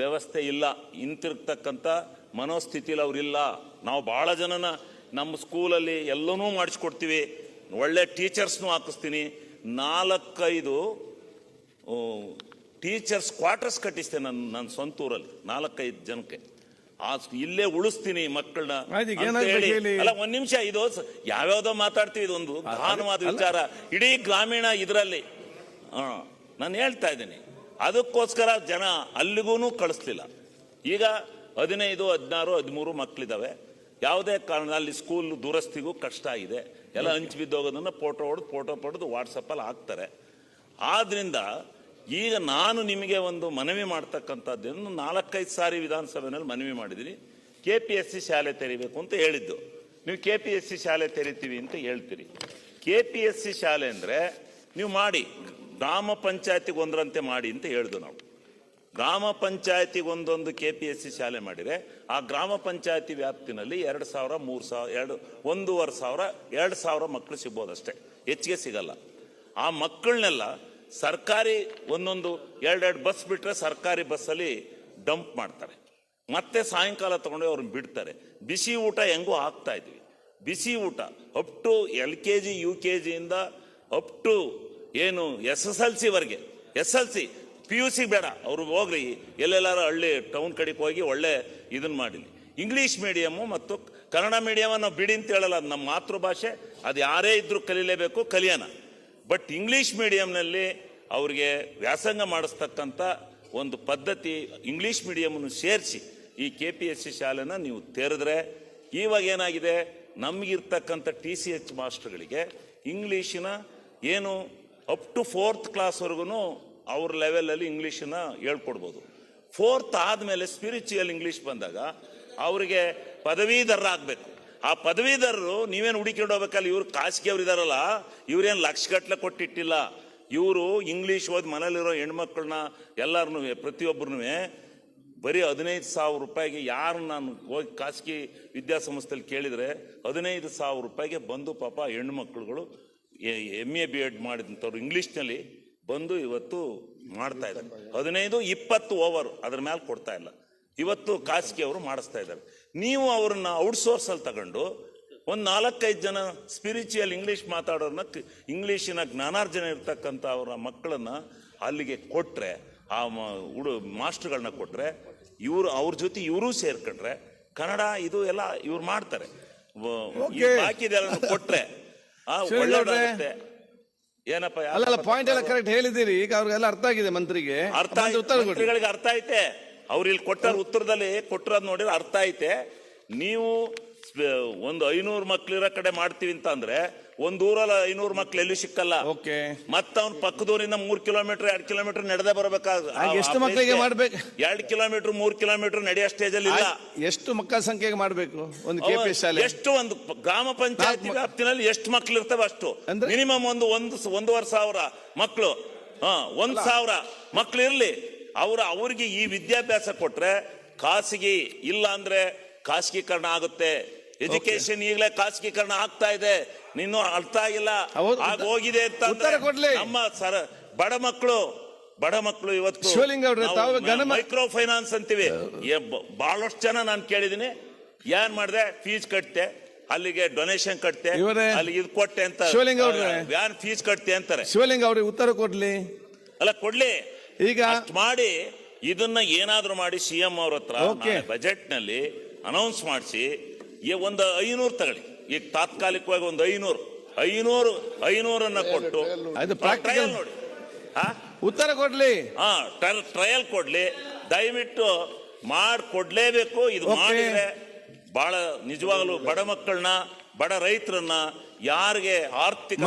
ವ್ಯವಸ್ಥೆ ಇಲ್ಲ ಇಂತಿರ್ತಕ್ಕಂಥ ಮನೋಸ್ಥಿತಿಲಿ ಅವರಿಲ್ಲ. ನಾವು ಭಾಳ ಜನನ ನಮ್ಮ ಸ್ಕೂಲಲ್ಲಿ ಎಲ್ಲನೂ ಮಾಡಿಸ್ಕೊಡ್ತೀವಿ. ಒಳ್ಳೆ ಟೀಚರ್ಸ್ನೂ ಹಾಕಿಸ್ತೀನಿ. ನಾಲ್ಕೈದು ಟೀಚರ್ಸ್ ಕ್ವಾರ್ಟರ್ಸ್ ಕಟ್ಟಿಸ್ತೇನೆ ನನ್ನ ನನ್ನ ಸ್ವಂತ ಊರಲ್ಲಿ ನಾಲ್ಕೈದು ಜನಕ್ಕೆ. ಆ ಇಲ್ಲೇ ಉಳಿಸ್ತೀನಿ ಮಕ್ಕಳನ್ನ ಹೇಳಿ? ಅಲ್ಲ ಒಂದ್ ನಿಮಿಷ ಇದು ಯಾವ್ಯಾವ್ದೋ ಮಾತಾಡ್ತೀವಿ ಇದೊಂದು ಭಾನುವಾದ ವಿಚಾರ. ಇಡೀ ಗ್ರಾಮೀಣ ಇದರಲ್ಲಿ. ನಾನು ಹೇಳ್ತಾ ಇದ್ದೀನಿ. ಅದಕ್ಕೋಸ್ಕರ ಜನ ಅಲ್ಲಿಗೂ ಕಳಿಸ್ಲಿಲ್ಲ. ಈಗ ಹದಿನೈದು, ಹದಿನಾರು, ಹದಿಮೂರು ಮಕ್ಕಳಿದ್ದಾವೆ ಯಾವುದೇ ಕಾರಣ ಅಲ್ಲಿ ಸ್ಕೂಲ್ ದುರಸ್ತಿಗೂ ಕಷ್ಟ ಇದೆ ಎಲ್ಲ ಹಂಚಿ ಬಿದ್ದೋಗೋದನ್ನು ಫೋಟೋ ಹೊಡೆದು ಫೋಟೋ ಪಡೆದು ವಾಟ್ಸಪ್ಪಲ್ಲಿ ಹಾಕ್ತಾರೆ. ಆದ್ದರಿಂದ ಈಗ ನಾನು ನಿಮಗೆ ಒಂದು ಮನವಿ ಮಾಡ್ತಕ್ಕಂಥದ್ದನ್ನು ನಾಲ್ಕೈದು ಸಾರಿ ವಿಧಾನಸಭೆಯಲ್ಲಿ ಮನವಿ ಮಾಡಿದ್ದೀನಿ. ಕೆ ಪಿ ಎಸ್ ಸಿ ಶಾಲೆ ತೆರಿಬೇಕು ಅಂತ ಹೇಳಿದ್ದು. ನೀವು ಕೆ ಪಿ ಎಸ್ ಸಿ ಶಾಲೆ ತೆರಿತೀವಿ ಅಂತ ಹೇಳ್ತೀರಿ. ಕೆ ಪಿ ಎಸ್ ಸಿ ಶಾಲೆ ಅಂದರೆ ನೀವು ಮಾಡಿ. ಗ್ರಾಮ ಪಂಚಾಯತಿಗೆ ಒಂದರಂತೆ ಮಾಡಿ ಅಂತ ಹೇಳ್ದು ನಾವು. ಗ್ರಾಮ ಪಂಚಾಯತಿಗೆ ಒಂದೊಂದು ಕೆ ಪಿ ಎಸ್ ಸಿ ಶಾಲೆ ಮಾಡಿದರೆ, ಆ ಗ್ರಾಮ ಪಂಚಾಯತಿ ವ್ಯಾಪ್ತಿನಲ್ಲಿ ಎರಡು ಸಾವಿರ, ಮೂರು ಸಾವಿರ, ಎರಡು, ಒಂದೂವರೆ ಸಾವಿರ, ಎರಡು ಸಾವಿರ ಮಕ್ಕಳು ಸಿಗ್ಬೋದು ಅಷ್ಟೇ ಹೆಚ್ಚಿಗೆ ಸಿಗಲ್ಲ. ಆ ಮಕ್ಕಳನ್ನೆಲ್ಲ ಸರ್ಕಾರಿ ಒಂದೊಂದು ಎರಡೆರಡು ಬಸ್ ಬಿಟ್ಟರೆ ಸರ್ಕಾರಿ ಬಸ್ಸಲ್ಲಿ ಡಂಪ್ ಮಾಡ್ತಾರೆ. ಮತ್ತೆ ಸಾಯಂಕಾಲ ತಗೊಂಡು ಅವ್ರನ್ನ ಬಿಡ್ತಾರೆ. ಬಿಸಿ ಊಟ ಹೆಂಗೂ ಹಾಕ್ತಾ ಇದ್ವಿ. ಬಿಸಿ ಊಟ up to L K G U K ಜಿಯಿಂದ up to ಏನು S S L ಸಿವರೆಗೆ S L C P U C ಬೇಡ. ಅವರು ಹೋಗ್ರಿ. ಎಲ್ಲೆಲ್ಲಾರು ಹಳ್ಳಿ ಟೌನ್ ಕಡೆಗೆ ಹೋಗಿ ಒಳ್ಳೆ ಇದನ್ನ ಮಾಡಿಲಿ. ಇಂಗ್ಲೀಷ್ ಮೀಡಿಯಮ್ಮು ಮತ್ತು ಕನ್ನಡ ಮೀಡಿಯಮನ್ನು ಬಿಡಿ ಅಂತ ಹೇಳಲ್ಲ. ಅದು ನಮ್ಮ ಮಾತೃಭಾಷೆ. ಅದು ಯಾರೇ ಇದ್ರೂ ಕಲೀಲೇಬೇಕು, ಕಲಿಯೋಣ. ಬಟ್ ಇಂಗ್ಲೀಷ್ ಮೀಡಿಯಂನಲ್ಲಿ ಅವ್ರಿಗೆ ವ್ಯಾಸಂಗ ಮಾಡಿಸ್ತಕ್ಕಂಥ ಒಂದು ಪದ್ಧತಿ ಇಂಗ್ಲೀಷ್ ಮೀಡಿಯಮನ್ನು ಸೇರಿಸಿ ಈ ಕೆ ಪಿ ಎಸ್ ಸಿ ಶಾಲೆನ ನೀವು ತೆರೆದ್ರೆ ಇವಾಗ ಏನಾಗಿದೆ? ನಮಗಿರ್ತಕ್ಕಂಥ ಟಿ ಸಿ ಎಚ್ ಮಾಸ್ಟರ್ಗಳಿಗೆ ಇಂಗ್ಲೀಷಿನ ಏನು ಅಪ್ ಟು ಫೋರ್ತ್ ಕ್ಲಾಸ್ವರೆಗೂ ಅವ್ರ ಲೆವೆಲಲ್ಲಿ ಇಂಗ್ಲೀಷನ್ನ ಹೇಳ್ಕೊಡ್ಬೋದು. ಫೋರ್ತ್ ಆದಮೇಲೆ ಸ್ಪಿರಿಚುವಲ್ ಇಂಗ್ಲೀಷ್ ಬಂದಾಗ ಅವರಿಗೆ ಪದವೀಧರ ಆಗಬೇಕು. ಆ ಪದವೀಧರರು ನೀವೇನು ಹುಡುಕಿಕೊಂಡು ಹೋಗ್ಬೇಕಲ್ಲ, ಇವರು ಖಾಸಗಿ ಅವ್ರು ಇದಾರಲ್ಲ, ಇವ್ರೇನು ಲಕ್ಷಗಟ್ಲೆ ಕೊಟ್ಟಿಟ್ಟಿಲ್ಲ. ಇವರು ಇಂಗ್ಲೀಷ್ ಓದಿ ಮನೇಲಿರೋ ಹೆಣ್ಮಕ್ಳನ್ನ ಎಲ್ಲರನ್ನೂ ಪ್ರತಿಯೊಬ್ಬರನ್ನೂ ಬರೀ ಹದಿನೈದು ಸಾವಿರ ರೂಪಾಯಿಗೆ ಯಾರು ನಾನು ಹೋಗಿ ಖಾಸಗಿ ವಿದ್ಯಾಸಂಸ್ಥೆಯಲ್ಲಿ ಕೇಳಿದರೆ ಹದಿನೈದು ಸಾವಿರ ರೂಪಾಯಿಗೆ ಬಂದು ಪಾಪ ಹೆಣ್ಮಕ್ಳುಗಳು ಎಂ ಎ ಬಿ ಎಡ್ ಮಾಡಿದಂಥವ್ರು ಇಂಗ್ಲೀಷ್ನಲ್ಲಿ ಬಂದು ಇವತ್ತು ಮಾಡ್ತಾ ಇದ್ದಾರೆ. ಹದಿನೈದು ಇಪ್ಪತ್ತು ಓವರ್ ಅದ್ರ ಮೇಲೆ ಕೊಡ್ತಾ ಇಲ್ಲ. ಇವತ್ತು ಖಾಸಗಿ ಅವರು ಮಾಡಿಸ್ತಾ ಇದ್ದಾರೆ. ನೀವು ಅವ್ರನ್ನ ಔಟ್ಸೋರ್ಸಲ್ಲಿ ತಗೊಂಡು ಒಂದು ನಾಲ್ಕೈದು ಜನ ಸ್ಪಿರಿಚುವಲ್ ಇಂಗ್ಲೀಷ್ ಮಾತಾಡೋರ್ನ ಕ- ಇಂಗ್ಲೀಷಿನ ಜ್ಞಾನಾರ್ಜನೆ ಇರ್ತಕ್ಕಂಥ ಅವರ ಮಕ್ಕಳನ್ನ ಅಲ್ಲಿಗೆ ಕೊಟ್ಟರೆ ಆ ಹುಡು ಮಾಸ್ಟರ್ಗಳನ್ನ ಕೊಟ್ಟರೆ ಇವರು ಅವ್ರ ಜೊತೆ ಇವರೂ ಸೇರ್ಕೊಂಡ್ರೆ ಕನ್ನಡ ಇದು ಎಲ್ಲ ಇವ್ರು ಮಾಡ್ತಾರೆ. ಕೊಟ್ಟರೆ ಬಾಕಿದೆಲ್ಲ ಶಿವಲಿಂಗೌಡ್ರೆ. ಒಳ್ಳೇದಾಗುತ್ತೆ ಏನಪ್ಪ ಅಲ್ಲ ಅಲ್ಲಲ್ಲ ಪಾಯಿಂಟ್ ಎಲ್ಲ ಕರೆಕ್ಟ್ ಹೇಳಿದಿರಿ ಈಗ ಅವ್ರಿಗೆಲ್ಲ ಅರ್ಥ ಆಗಿದೆ ಮಂತ್ರಿಗೆ. ಅರ್ಥ ಮಂತ್ರಿಗಳಿಗೆ ಅರ್ಥ ಐತೆ ಅವ್ರು ಇಲ್ಲಿ ಕೊಟ್ಟ ಉತ್ತರದಲ್ಲಿ ಕೊಟ್ಟಿರೋದು ನೋಡಿದ್ರೆ ಅರ್ಥ ಐತೆ ನೀವು ಒಂದು ಐನೂರು ಮಕ್ಳಿರೋ ಕಡೆ ಮಾಡ್ತೀವಿ ಅಂತ ಅಂದ್ರೆ ಒಂದ್ ಊರಲ್ಲಿ ಐನೂರು ಮಕ್ಳು ಎಲ್ಲಿ ಸಿಕ್ಕಲ್ಲ? ಓಕೆ. ಮತ್ತ ಅವ್ನ ಪಕ್ಕದೂರಿಂದ ಮೂರ್ ಕಿಲೋಮೀಟರ್ ಎರಡ್ ಕಿಲೋಮೀಟರ್ ನಡೆದೇ ಬರ್ಬೇಕಾಗ ಆಗ ಎಷ್ಟು ಮಕ್ಕಳಿಗೆ ಮಾಡ್ಬೇಕು? ಎರಡ್ ಕಿಲೋಮೀಟರ್ ಮೂರ್ ಕಿಲೋಮೀಟರ್ ನಡೆಯೋ ಸ್ಟೇಜ್ ಅಲ್ಲಿ ಇಲ್ಲ. ಎಷ್ಟು ಮಕ್ಕಳ ಸಂಖ್ಯೆಗೆ ಮಾಡಬೇಕು? ಒಂದು ಕೆಪಿ ಶಾಲೆ. ಎಷ್ಟು ಒಂದು ಗ್ರಾಮ ಪಂಚಾಯತಿ ವ್ಯಾಪ್ತಿನಲ್ಲಿ ಎಷ್ಟು ಮಕ್ಳು ಇರ್ತವೆ ಅಷ್ಟು? ಮಿನಿಮಮ್ ಒಂದು ಒಂದು ಒಂದೂವರೆ ಸಾವಿರ ಮಕ್ಕಳು ಹಾ ಒಂದ್ ಸಾವಿರ ಮಕ್ಳು ಇರ್ಲಿ. ಅವ್ರ ಅವ್ರಿಗೆ ಈ ವಿದ್ಯಾಭ್ಯಾಸ ಕೊಟ್ರೆ ಖಾಸಗಿ ಇಲ್ಲ ಅಂದ್ರೆ ಖಾಸಗೀಕರಣ ಆಗುತ್ತೆ. ಎಜುಕೇಶನ್ ಈಗಲೇ ಖಾಸಗೀಕರಣ ಆಗ್ತಾ ಇದೆ. ನಿನ್ನೂ ಅರ್ಥ ಆಗಿಲ್ಲ. ಆಗ ಹೋಗಿದೆ ಅಂತ. ನಮ್ಮ ಸರ ಬಡ ಮಕ್ಕಳು ಬಡ ಮಕ್ಕಳು ಇವತ್ತು ಮ- ಮೈಕ್ರೋ ಫೈನಾನ್ಸ್ ಅಂತೀವಿ ಬಹಳಷ್ಟು ಜನ ನಾನು ಕೇಳಿದೀನಿ. ಏನ್ ಮಾಡಿದೆ? ಫೀಸ್ ಕಟ್ತೆ. ಅಲ್ಲಿಗೆ ಡೊನೇಷನ್ ಕಟ್ತೆ. ಅಲ್ಲಿಗೆ ಇದು ಕೊಟ್ಟೆ ಅಂತ ಶಿವಲಿಂಗೌಡ್ರೆ. ವ್ಯಾನ್ ಫೀಸ್ ಕಟ್ತೆ ಅಂತಾರೆ. ಶಿವಲಿಂಗ ಅವ್ರಿಗೆ ಉತ್ತರ ಕೊಡ್ಲಿ. ಅಲ್ಲ ಕೊಡ್ಲಿ. ಈಗ ಮಾಡಿ ಇದನ್ನ ಏನಾದ್ರೂ ಮಾಡಿ ಸಿ ಎಂ ಅವ್ರ ಹತ್ರ. ಬಜೆಟ್ನಲ್ಲಿ ಅನೌನ್ಸ್ ಮಾಡಿಸಿ. ಒಂದು ಐನೂರು ತಗೊಳ್ಳಿ. ಈಗ ತಾತ್ಕಾಲಿಕವಾಗಿ ಒಂದು ಐನೂರು. ಐನೂರು ಐನೂರನ್ನ ಕೊಟ್ಟು ಟ್ರಯಲ್ ಆ, ನೋಡಿ. ಹಾ? ಉತ್ತರ ಕೊಡ್ಲಿ. ಹಾ ಟ್ರಯಲ್ ಕೊಡ್ಲಿ. ದಯವಿಟ್ಟು ಮಾಡ್ಕೊಡ್ಲೇಬೇಕು ಇದು. ಮಾಡಿದ್ರೆ ಬಹಳ ನಿಜವಾಗ್ಲೂ ಬಡ ಮಕ್ಕಳನ್ನ ಬಡ ರೈತರನ್ನ ಯಾರಿಗೆ ಆರ್ಥಿಕ